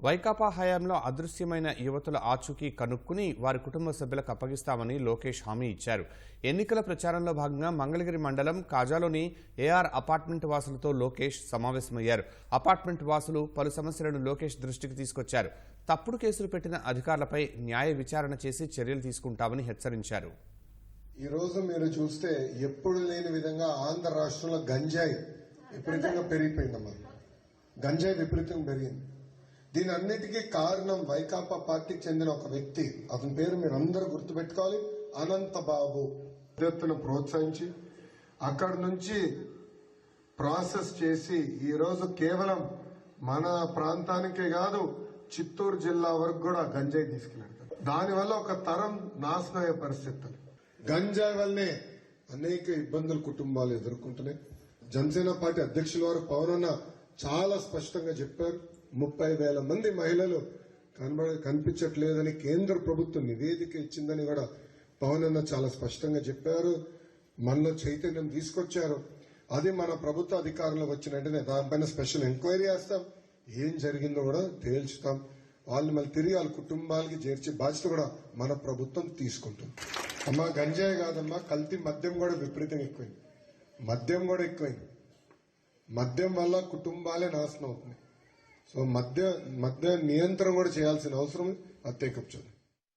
వైకాపా హయాంలో అదృశ్యమైన యువతుల ఆచూకీ కనుక్కుని వారి కుటుంబ సభ్యులకు అప్పగిస్తామని లోకేష్ హామీ ఇచ్చారు. ఎన్నికల ప్రచారంలో భాగంగా మంగళగిరి మండలం కాజాలోని ఏఆర్ అపార్ట్మెంట్ వాసులతో లోకేష్ సమావేశమయ్యారు. అపార్ట్మెంట్ వాసులు పలు సమస్యలను లోకేష్ దృష్టికి తీసుకొచ్చారు. తప్పుడు కేసులు పెట్టిన అధికారులపై న్యాయ విచారణ చేసి చర్యలు తీసుకుంటామని హెచ్చరించారు. ఈ రోజు మీరు చూస్తే ఎప్పుడు లేని విధంగా ఆంధ్ర రాష్ట్రంలో గంజాయి విపరీతంగా పెరిగిపోయిందమ్మా. గంజాయి విపరీతంగా పెరిగింది. దీని అన్నిటికీ కారణం వైకాపా పార్టీకి చెందిన ఒక వ్యక్తి. అతని పేరు మీరు అందరూ గుర్తుపెట్టుకోవాలి. అనంతబాబు. ఎత్తున ప్రోత్సహించి అక్కడి నుంచి ప్రాసెస్ చేసి ఈ రోజు కేవలం మన ప్రాంతానికే కాదు చిత్తూరు జిల్లా వరకు కూడా గంజాయి తీసుకెళ్ళాడు. దానివల్ల ఒక తరం నాశనం అయ్యే పరిస్థితులు గంజాయి వల్లనే అనేక ఇబ్బందులు కుటుంబాలు ఎదుర్కొంటున్నాయి. జనసేన పార్టీ అధ్యక్షుల వారు పవన్ చాలా స్పష్టంగా చెప్పారు. ముప్పై వేల మంది మహిళలు కనబడ కనిపించట్లేదని కేంద్ర ప్రభుత్వం నివేదిక ఇచ్చిందని కూడా పవన్ అన్న చాలా స్పష్టంగా చెప్పారు. మనలో చైతన్యం తీసుకొచ్చారు. అది మన ప్రభుత్వ అధికారంలో వచ్చిన వెంటనే దానిపైన స్పెషల్ ఎంక్వైరీ చేస్తాం. ఏం జరిగిందో కూడా తేల్చుతాం. వాళ్ళు మళ్ళీ తిరిగి వాళ్ళ కుటుంబాలకి చేర్చే బాధ్యత కూడా మన ప్రభుత్వం తీసుకుంటుంది. అమ్మా గంజాయి కాదమ్మా కల్తీ మద్యం కూడా విపరీతంగా ఎక్కువైంది. మద్యం కూడా ఎక్కువైంది. మద్యం వల్ల కుటుంబాలే నాశనం అవుతున్నాయి. సో మద్య మద్య నియంత్రణ కూడా చేయాల్సిన అవసరం అది